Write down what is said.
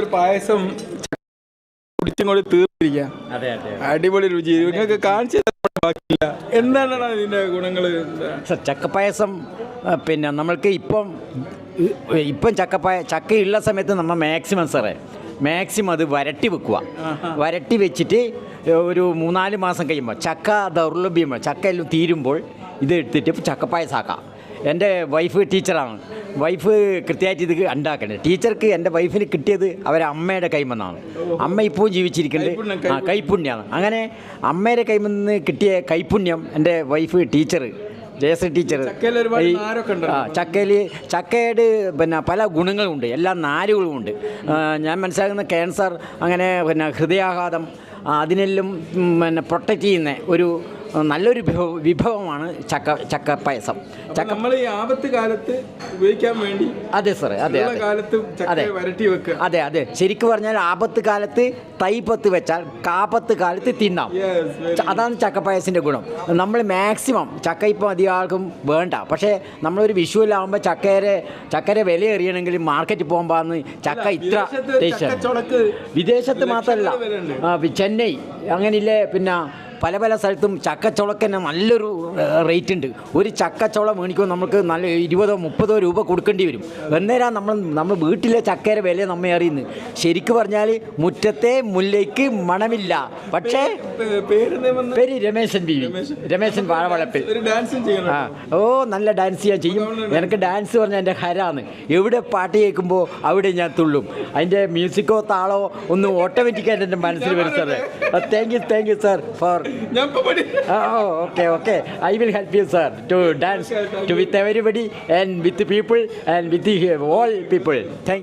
ഒരു പായസം കുടിച്ചുകൊണ്ട് തീർത്തിരിക്കാം അടിപൊളി രുചി നിങ്ങൾക്ക് കാണിച്ചു ബാക്കിയില്ല എന്താണ് ഇതിന്റെ ഗുണങ്ങൾ ചക്കപ്പായസം പിന്നെ നമ്മൾക്ക് ഇപ്പം ഇപ്പം ചക്കപ്പായ ചക്കയുള്ള സമയത്ത് നമ്മൾ മാക്സിമം സാറേ മാക്സിമം അത് വരട്ടി വെക്കുക വരട്ടി വെച്ചിട്ട് ഒരു മൂന്നാല് മാസം കഴിയുമ്പോൾ ചക്ക ദൗർലഭ്യമ്പോൾ ചക്കയിൽ തീരുമ്പോൾ ഇത് എടുത്തിട്ട് ചക്കപ്പായസാക്കാം എൻ്റെ വൈഫ് ടീച്ചറാണ് വൈഫ് കൃത്യമായിട്ട് ഇത് ഉണ്ടാക്കണേ ടീച്ചർക്ക് എൻ്റെ വൈഫിന് കിട്ടിയത് അവരെ അമ്മയുടെ കൈമെന്നാണ് അമ്മ ഇപ്പോൾ ജീവിച്ചിരിക്കുന്നത് ആ കൈപ്പുണ്യമാണ് അങ്ങനെ അമ്മയുടെ കൈമെന്ന് കിട്ടിയ കൈപ്പുണ്യം എൻ്റെ വൈഫ് ടീച്ചർ ജയശ്രീ ടീച്ചർ ചക്കയിൽ ചക്കയുടെ പിന്നെ പല ഗുണങ്ങളുണ്ട് എല്ലാ നാരുകളുമുണ്ട് ഞാൻ മനസ്സിലാക്കുന്ന ക്യാൻസർ അങ്ങനെ പിന്നെ ഹൃദയാഘാതം അതിനെല്ലാം പിന്നെ പ്രൊട്ടക്റ്റ് ചെയ്യുന്ന ഒരു നല്ലൊരു വിഭവമാണ് ചക്ക ചക്ക പായസം ചക്ക നമ്മൾ ഈ ആപത്ത് കാലത്ത് ഉപയോഗിക്കാൻ വേണ്ടി അതെ സാറേ അതെ കാലത്ത് അതെ വരട്ടി വെക്കുക അതെ അതെ ശരിക്കും പറഞ്ഞാൽ ആപത്ത് കാലത്ത് തൈപ്പത്ത് വെച്ചാൽ കാപ്പത്ത് കാലത്ത് തിന്നാം അതാണ് ചക്ക പായസിൻ്റെ ഗുണം നമ്മൾ മാക്സിമം ചക്ക ഇപ്പം അധികം ആൾക്കും വേണ്ട പക്ഷേ നമ്മളൊരു വിഷുവിലാകുമ്പോൾ ചക്കയുടെ ചക്കയുടെ വില എറിയണമെങ്കിൽ മാർക്കറ്റ് പോകുമ്പോൾ ചക്ക ഇത്ര വിദേശത്ത് മാത്രമല്ല ചെന്നൈ അങ്ങനെയില്ലേ പിന്നെ പല പല സ്ഥലത്തും ചക്കച്ചുളക്കന്നെ നല്ലൊരു റേറ്റ് ഉണ്ട് ഒരു ചക്കച്ചുള മേടിക്കുമ്പോൾ നമുക്ക് നല്ല ഇരുപതോ മുപ്പതോ രൂപ കൊടുക്കേണ്ടി വരും എന്നേരം നമ്മൾ നമ്മൾ വീട്ടിലെ ചക്കേരെ വില നമ്മെ അറിയുന്നു ശരിക്കും പറഞ്ഞാൽ മുറ്റത്തെ മുല്ലയ്ക്ക് മണമില്ല പക്ഷേ പേര് രമേശൻ ബി വി രമേശൻ വാഴവളപ്പിൽ ആ ഓ നല്ല ഡാൻസ് ഞാൻ ചെയ്യും എനിക്ക് ഡാൻസ് പറഞ്ഞാൽ എൻ്റെ ഹരാന്ന് എവിടെ പാട്ട് കേൾക്കുമ്പോൾ അവിടെ ഞാൻ തുള്ളും അതിൻ്റെ മ്യൂസിക്കോ താളോ ഒന്നും ഓട്ടോമാറ്റിക്കായിട്ട് എൻ്റെ മനസ്സിൽ വരും സാറേ thank you thank you sir for Oh, okay. I will help you, sir, to dance with everybody and with the people and with the all people. Thank you.